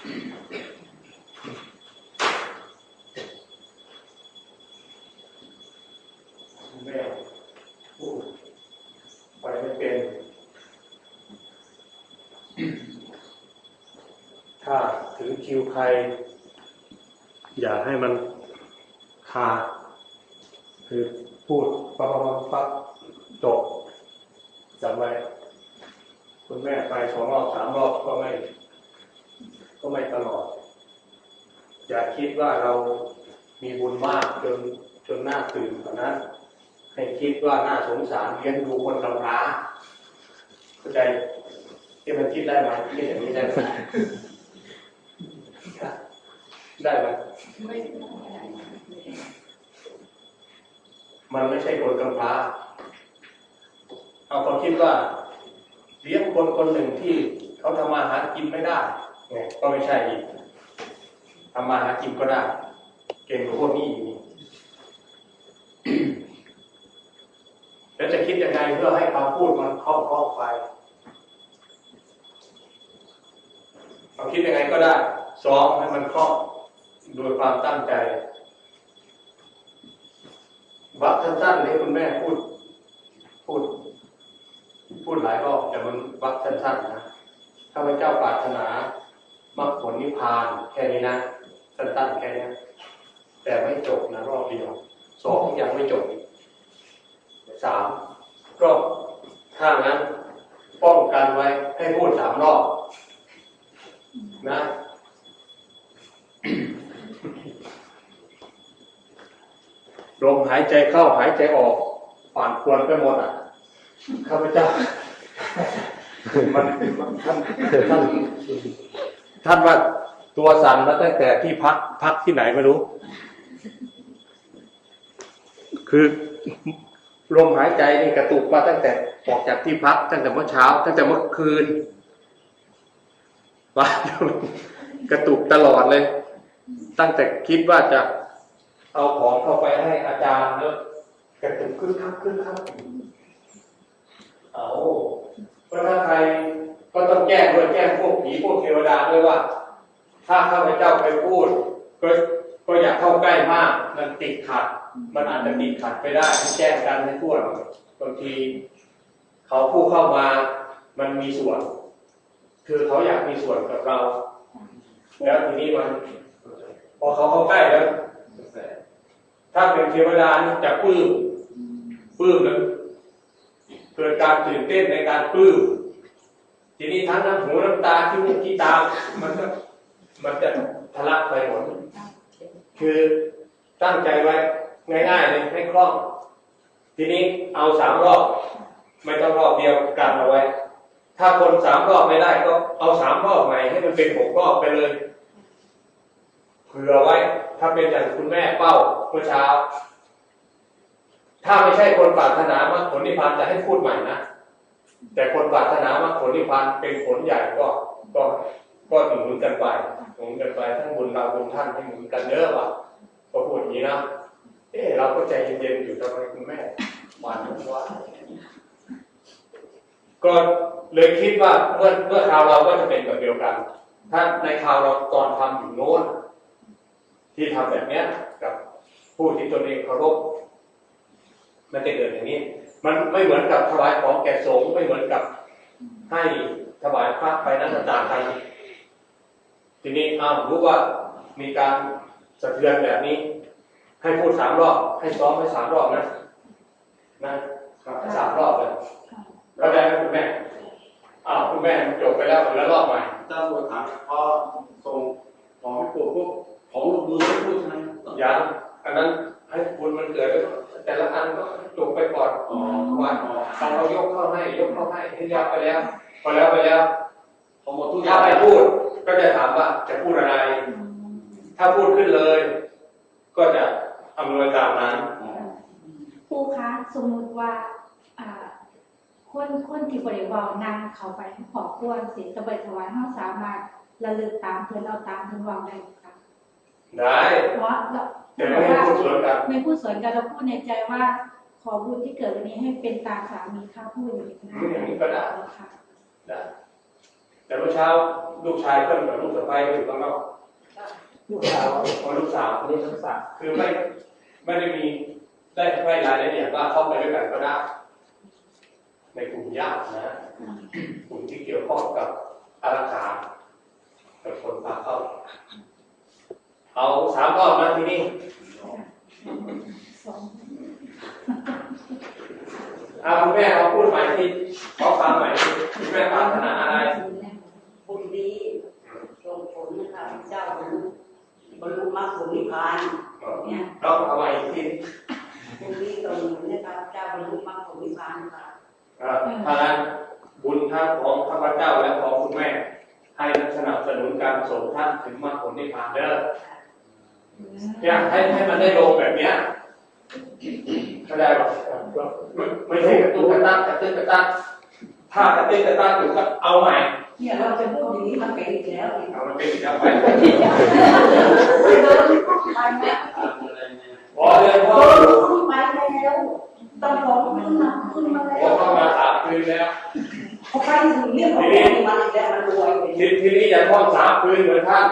แม่พูดไปไม่เป็น ถ้าถึงคิวใคร อย่าให้มันคาคือพูดปั๊บปั๊บปั๊บจบจำไว้คุณแม่ไปสองรอบสามรอบก็ไม่ ก็ไม่ตลอด อย่าคิดว่าเรามีบุญมากจนจนหน้าตื่นกว่านั้น ให้คิดว่าหน่าสงสารเลี้ยงดูคนกำพร้าเข้าใจที่มันคิดได้ไหมคิดอย่างนี้ได้ไหมได้ไหมมันไม่ใช่คนกำพร้า เอาความคิดว่าเลี้ยงคนคนหนึ่งที่เขาทำมาหากินไม่ได้ ก็ไม่ใช่อีกทำมาหากินก็ได้ เก่งกว่าพวกนี้อีกนี่แล้วจะคิดยังไงเพื่อให้คำพูดมันคล่องคล่องไปเราคิดยังไงก็ได้ซ้อมให้มันคล่องโดยความตั้งใจวักสั้นๆให้คุณแม่พูด พูด พูดหลายรอบแต่มันวักสั้นๆนะข้าพเจ้าปรารถนา มรรคผลนิพพานแค่นี้นะสั้นๆแค่นี้แต่ไม่จบนะรอบเดียวสองยังไม่จบสามก็ถ้างั้น ป้องกันไว้ให้พูดสามรอบ นะลมหายใจเข้าหายใจออกผ่านควรไปหมดอะข้าพเจ้ามันมันท่านท่าน ท่านว่าตัวสั่นมาตั้งแต่ที่พักพักที่ไหนไม่รู้ คือลมหายใจนี่กระตุกมาตั้งแต่ออกจากที่พัก ตั้งแต่เมื่อเช้า ตั้งแต่เมื่อคืนว่ากระตุกตลอดเลย ตั้งแต่คิดว่าจะเอาของเข้าไปให้อาจารย์แล้วกระตุกขึ้นครับขึ้นครับ เอาก็ถ้าใครก็ต้องแจ้งด้วยแจ้งพวก ผีพวกเทวดาด้วยว่า ถ้าข้าพเจ้าไปพูดก็ก็อย่าเข้าใกล้มาก มันติดขัด มันอาจจะติดขัดไปได้ให้แจ้งกันให้ทั่วบางทีเขาผู้เข้ามามันมีส่วน คือเขาอยากมีส่วนกับเรา แล้วทีนี้มัน พอเขาเข้าใกล้แล้วถ้าเป็นเทวดานี่จะปลื้มปลื้มแล้วเกิดการตื่นเต้นในการปลื้ม ทีนี้ทั้งน้ำหูน้ำตาที่มุกที่ตา มันก็มันจะทะลักไปหมด คือตั้งใจไว้ง่ายๆเลยให้คล่อง ทีนี้เอาสามรอบ ไม่ต้องรอบเดียวกันเอาไว้ ถ้าคนสามรอบไม่ได้ก็เอาสามรอบใหม่ให้มันเป็นหกรอบไปเลยเผื่อไว้ ถ้าเป็นอย่างคุณแม่เป้าเมื่อเช้า ถ้าไม่ใช่คนปรารถนามรรคผลนิพพานจะให้พูดใหม่นะ แต่คนปรารถนามรรคผลนิพพานเป็นผลใหญ่ก็ก็ก็หนุนกันไปหนุนกันไปทั้งบุญเราบุญท่านให้หนุนกันเยอะว่ะก็พูดอย่างนี้นะเออเราก็ใจเย็นๆอยู่ทำไมคุณแม่หวานทุกวันก็เลยคิดว่าเมื่อเมื่อคราวเราก็จะเป็นแบบเดียวกัน ถ้าในคราวเราตอนทำอยู่โน้น ที่ทำแบบเนี้ยกับผู้ที่ตนเองเคารพมันจะเกิดอย่างนี้ มันไม่เหมือนกับถวายของแก่สงฆ์ไม่เหมือนกับให้ถวายพระไปนั้นต่างกันทีนี้เอารู้ว่ามีการสะเทือนแบบนี้ ให้พูดสามรอบ ให้ซ้อมให้สามรอบนะนะสามรอบเลยเข้าใจไหมคุณแม่อ้าวคุณแม่จบไปแล้วแล้วรอบใหม่เจ้าตัวถามพอส่งของให้ปู่ปุ๊บของลงมือไม่พูดใช่ไหมยังอันนั้นให้คุณมันเกิดแล้ว แต่ละอันก็จบไปก่อนอ๋อวันเราเรายกเข้าให้ยกเข้าให้ให้แล้วไปแล้วพอแล้วไปแล้วพอหมดทุกอถ้าย่างไม่พูด ก็จะถามว่าจะพูดอะไร ถ้าพูดขึ้นเลย ก็จะอำนวยตามนั้นอ๋อครูคะสมมุติว่าอ่าคนคนที่บริวารนั่งเขาไปขอควรเสียตะเบิดถวายเขาสามารถระลึกตามเพื่อนเอาตามเพื่อนวางได้ไหมคะได้เพราะเรา แต่ไม่ให้พูดสวนกันไม่พูดสวนกันเราพูดในใจว่า ขอบุญที่เกิดวันนี้ให้เป็นตาสามีข้าพูดอย่างนี้อืมอย่างนี้ก็ได้ค่ะได้แต่เมื่อเช้าลูกชายเพิ่มกับลูกสะใภ้ก็อยู่ข้างนอกลูกสาวพอลูกสาวอันนี้ลูกสาวคือไม่ไม่ได้มีได้ไม่รายละเอียดว่าเข้าไปด้วยกันก็ได้ ในกลุ่มญาตินะกลุ่มที่เกี่ยวข้องกับอาราคากับคนพาเข้า เอาสามรอบนะที่นี่สองเอาคุณแม่เอาพูดใหม่ที่ขอฟังใหม่ที่คุณแม่ปรารถนาอะไรบุญดีส่งผลนะครับเจ้าบรรลุบรรลุมรรคผลนิพพานเนี่ยเราเอาไว้อีกทีบุญดีตรงนี้นะครับเจ้าบรรลุมรรคผลนิพพานครับอ่าถ้างั้นบุญทั้งของข้าพเจ้าและของคุณแม่ ให้สนับสนุนการส่งท่านถึงมรรคผลนิพพานเด้อ เนี่ยให้ให้มันได้ลงแบบเนี้ยเข้าใจป่ะไม่ไม่ใช่กระตุ้นกระตั้งกระตุ้นกระตั้งถ้ากระตุ้นกระตั้งอยู่ก็เอาใหม่เนี่ยเราจะพูดอย่างนี้มันเป็นอีกแล้วอีกเอามันเป็นอีกแล้วไปไปนะพอเลยพ่อขึ้นไปแล้วต้องขอขึ้นมาขึ้นมาแล้พอวเข้ามาสามคืนแล้วเขาไปถึงเรื่องของมันอีกแล้วมันรวยเลยทีทีนี้อย่าท่องสามคืนเหมือนท่าน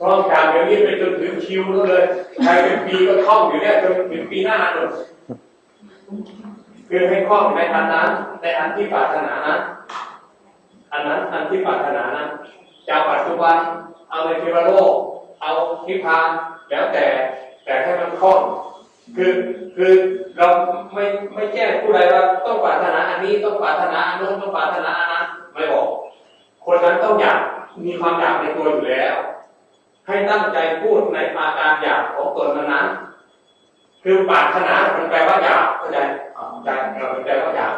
ท่องจากเดี๋ยวนี้ไปจนถึงคิวนู้นเลยใครเป็นปีก็ท่องอยู่เนี่ยจนถึงปีหน้าเลยคือให้ท่องในอันนั้น ในอันที่ปรารถนานั้นอันนั้นอันที่ปรารถนานั้นจากปัจจุบันเอาในเทวโลก เอานิพพานแล้วแต่แต่ให้มันคล่องคือคือเราไม่ไม่แจ้งผู้ใดว่าต้องปรารถนาอันนี้ต้องปรารถนาอันนู้นต้องปรารถนาอันนั้นไม่บอก คนนั้นต้องอยากมีความอยากในตัวอยู่แล้ว ให้ตั้งใจพูดในอาการอยากของตนนั้นคือปรารถนามันแปลว่าอยากเข้าใจอยากเออมันแปลว่าอยาก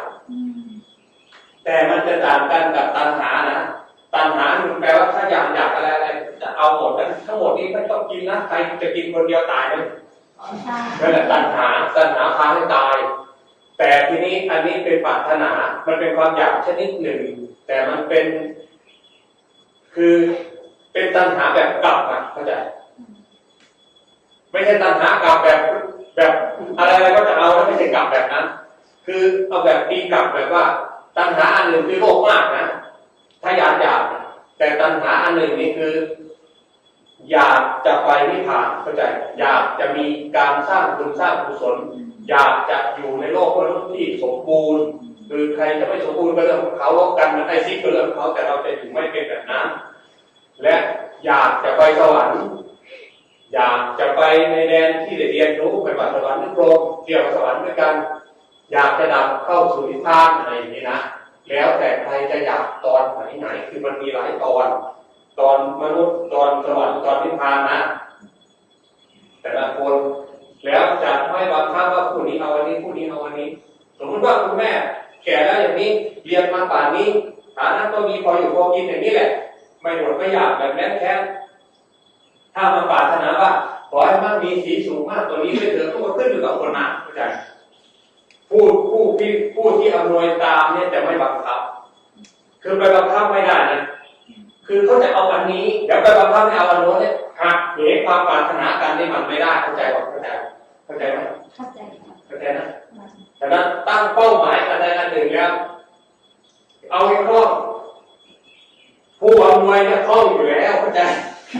แต่มันจะต่างกันกับตัณหานะตัณหามันแปลว่าถ้าอยากอยากอะไรอะไรจะเอาหมดนั้นทั้งหมดนี้ไม่ต้องกินนะใครจะกินคนเดียวตายเลยใช่นั่นแหละตัณหาตัณหาพาให้ตาย แต่ทีนี้อันนี้เป็นปรารถนา มันเป็นความอยากชนิดหนึ่ง แต่มันเป็น คือ เป็นตัณหาแบบกลับอะเข้าใจ ไม่ใช่ตัณหากลับแบบแบบอะไรอะไรก็จะเอาแล้วไม่ใช่กลับแบบนั้น คือเอาแบบตีกลับแบบว่า ตัณหาอันหนึ่งคือโลภมากนะถ้าอยากอยากแต่ตัณหาอันหนึ่งนี่คือ อยากจะไปนิพพานเข้าใจ อยากจะมีการสร้างบุญสร้างกุศลอยากจะอยู่ในโลกมนุษย์ที่สมบูรณ์คือใครจะไม่สมบูรณ์ก็เรื่องของเขากันมันไอซิกก็เรื่องของเขาแต่เราจะอยู่ไม่เป็นแบบนั้น และอยากจะไปสวรรค์อยากจะไปในแดนที่ได้เรียนรู้ไปว่าสวรรค์นึกโลกเที่ยวสวรรค์ด้วยกัน อยากจะดับเข้าสู่นิพพานอะไรอย่างนี้นะแล้วแต่ใครจะอยากตอนไหนไหนคือมันมีหลายตอน ตอนมนุษย์ตอนสวรรค์ตอนนิพพานนะ แต่ละคนแล้วจะไม่บังคับว่าผู้นี้เอาอันนี้ผู้นี้เอาอันนี้สมมติว่าคุณแม่แก่แล้วอย่างนี้เรียนมาป่านนี้ฐานะก็มีพออยู่พอกินอย่างนี้แหละ ไม่หมดไม่อยากแบบแน่นแค้นถ้ามันปรารถนาว่าขอให้มันมีสีสูงมากตัวานี้ด้วยเถิดก็ขึ้นอยู่กับคนนั้นเข้าใจผู้ผู้ที่ผู้ที่อำนวยตามเนี่ยจะไม่บังคับ คือไปบังคับไม่ได้นะคือเขาจะเอาอันนี้เดี๋ยวไปบังคับให้เอาอันโน้นเนี่ยหักเหความปรารถนากันนี่มันไม่ได้เข้าใจป่ะเข้าใจเข้าใจไหมเข้าใจค่ะเข้าใจนะฉะนั้นตั้งเป้าหมายอันใดอันหนึ่งแล้วเอาให้คล่อง ผู้อำนวยเนี่ยคล่องอยู่แล้วเข้าใจ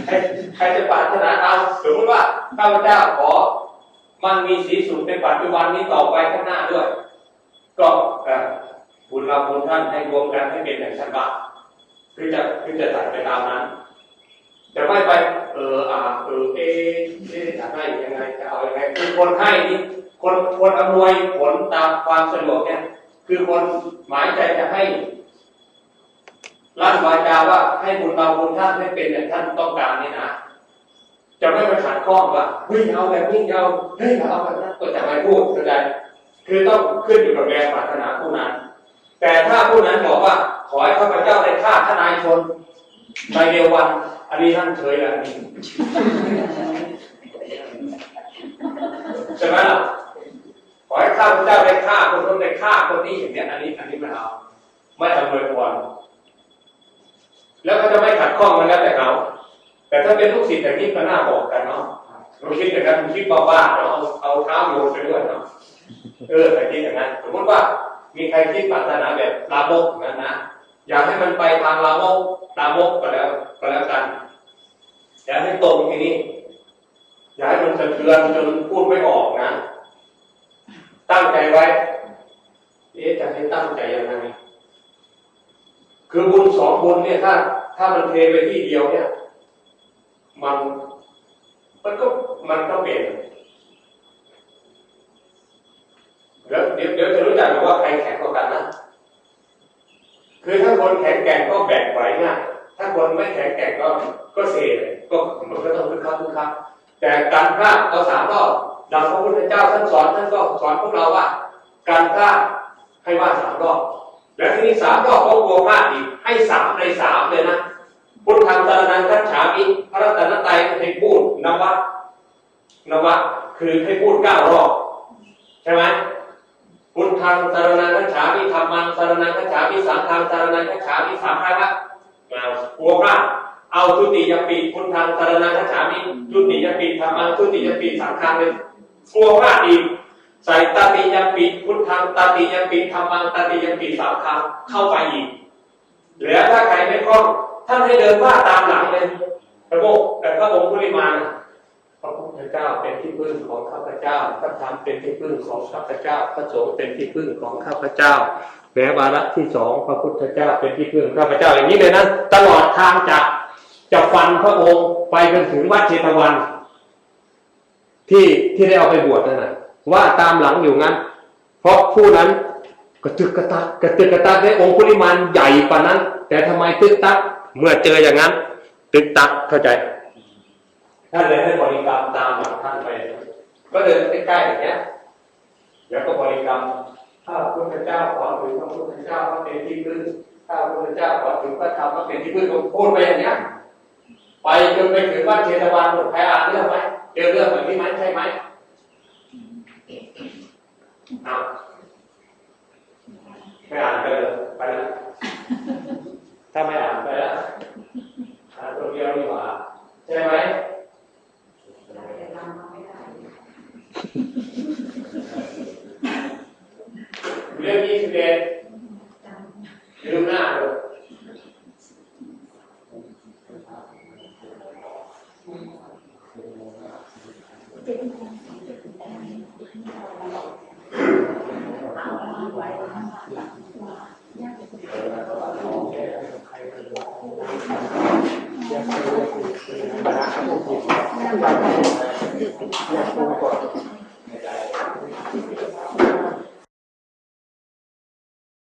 ใครใครจะปรารถนาเอาสมมติว่าข้าพเจ้าขอมันมีสีสุขในปัจจุบันนี้ต่อไปข้างหน้าด้วย ก็บุญเราบุญท่านให้รวมกันให้เป็นอย่างชั้นบาทคือจะคือจะใส่ไปตามนั้นจะไม่ไปเอออ่าเออเอเอจะให้ยังไงจะเอาอยังไงคือคนให้นี่คนคนอำนวยผลตามความสะดวกเนี่ย คือคนหมายใจจะให้ ลั่นวาจาว่าให้บุญเราบุญท่านให้เป็นอย่างท่านต้องการนี่นะจะไม่ไปขัดข้องว่าเฮ้ยเอาแบบนี้เอาเฮ้ยเอาแบบนั้นก็จะไม่พูดเข้าใจคือต้องขึ้นอยู่กับแรงปรารถนาผู้นั้น แต่ถ้าผู้นั้นบอกว่าขอให้ข้าพเจ้าได้ฆ่าทนายชนในเดียววันอันนี้ท่านเฉยแล้วใช่ไหมล่ะขอให้ข้าพเจ้าได้ฆ่าคนนู้นได้ฆ่าคนนี้อย่างเนี้ยอันนี้อันนี้ไม่เอาไม่อำนวยควร แล้วก็จะไม่ขัดข้องมันแล้วแต่เขาแต่ถ้าเป็นลูกศิษย์อย่างนี้ก็น่าบอกกันเนาะเราคิดอย่างนั้นคิดบ้าๆเนาะเอาเอาเท้าโยนไปด้วยเนาะเออแต่คิดอย่างนั้นสมมติว่ามีใครคิดปรารถนาแบบลาบกอย่างนั้นนะอย่าให้มันไปทางลามกลามกก็แล้วก็แล้วกันอย่าให้ตรงทีนี้อย่าให้มันสะเทือนจนพูดไม่ออกนะ ตั้งใจไว้ เอ๊ะจะให้ตั้งใจยังไง คือบุญสองบุญเนี่ยถ้า ถ้ามันเทไปที่เดียวเนี่ย มันมันก็มันก็เปลี่ยนเดี๋ยวเดี๋ยวเดี๋ยวจะรู้จักว่าใครแข็งกว่ากันนะคือถ้าคนแข็งแกร่งก็แบกไหวง่ายถ้าคนไม่แข็งแกร่งก็ก็เซเลยก็มันก็ต้องคึกคักคึกคักแต่การพลาดเอาสามรอบดังพระพุทธเจ้าท่านสอนท่านก็สอนพวกเราว่า การพลาดให้ว่าสามรอบ แล้วทีนี้สามรอบก็กลัวพลาดอีกให้สามในสามเลยนะพุทธังสารนังคัจฉามิพระรัตนตรัยให้พูดนวะนวะคือให้พูดเก้ารอบใช่ไหมพุทธังสารนังคัจฉามิธรรมังสารนังคัจฉามิสังฆังสารนังคัจฉามิสามครั้งละมากลัวพลาดเอาทุติยปีพุทธังสารนังคัจฉามิทุติยปีธรรมังทุติยปีสังฆังเลยกลัวพลาดอีก ใส่ตติยปีพุทธังตติยปีธรรมังตติยปีสังฆังเข้าไปอีกเหลือถ้าใครไม่คล่องท่านให้เดินว่าตามหลังเลยพระโมกแต่พระองค์คุริมาพระพุทธเจ้าเป็นที่พึ่งของข้าพเจ้าพระธรรมเป็นที่พึ่งของข้าพเจ้า พระสงฆ์เป็นที่พึ่งของข้าพเจ้าแม้วาระที่สองพระพุทธเจ้าเป็นที่พึ่งข้าพเจ้าอย่างนี้เลยนะตลอดทางจากจะฟันพระองค์ไปจนถึงวัดเชตวัน ที่ที่ได้เอาไปบวชนั่นนะ ว่าตามหลังอยู่งั้น เพราะผู้นั้นกระตึกกระตักกระตึกกระตักในองค์ปริมาณใหญ่กว่านนั้น แต่ทำไมตึกตักเมื่อเจออย่างนั้น ตึกตักเข้าใจท่านเลยให้บริกรรมตามหลังท่านไปก็เดินใกล้ๆอย่างเงี้ยแล้วก็บริกรรมข้าพระพุทธเจ้าขอถึงพระพุทธเจ้าพระเป็นที่พึ่งข้าพระพุทธเจ้าขอถึงพระธรรมพระเป็นที่พึ่งก็พูดไปอย่างเงี้ยไปจนไปถึงวัดเชตวันใครอ่านเรื่องไหมเจอเรื่องแบบนี้ไหมใช่ไหม ไม่อ่านไปเลยไปแล้วถ้าไม่อ่านไปแล้วอ่านตัวเดียวดีกว่าใช่ไหมเรื่องยี่สิบเอ็ดลืมหน้าเลย 啊，我那拐子挺大的。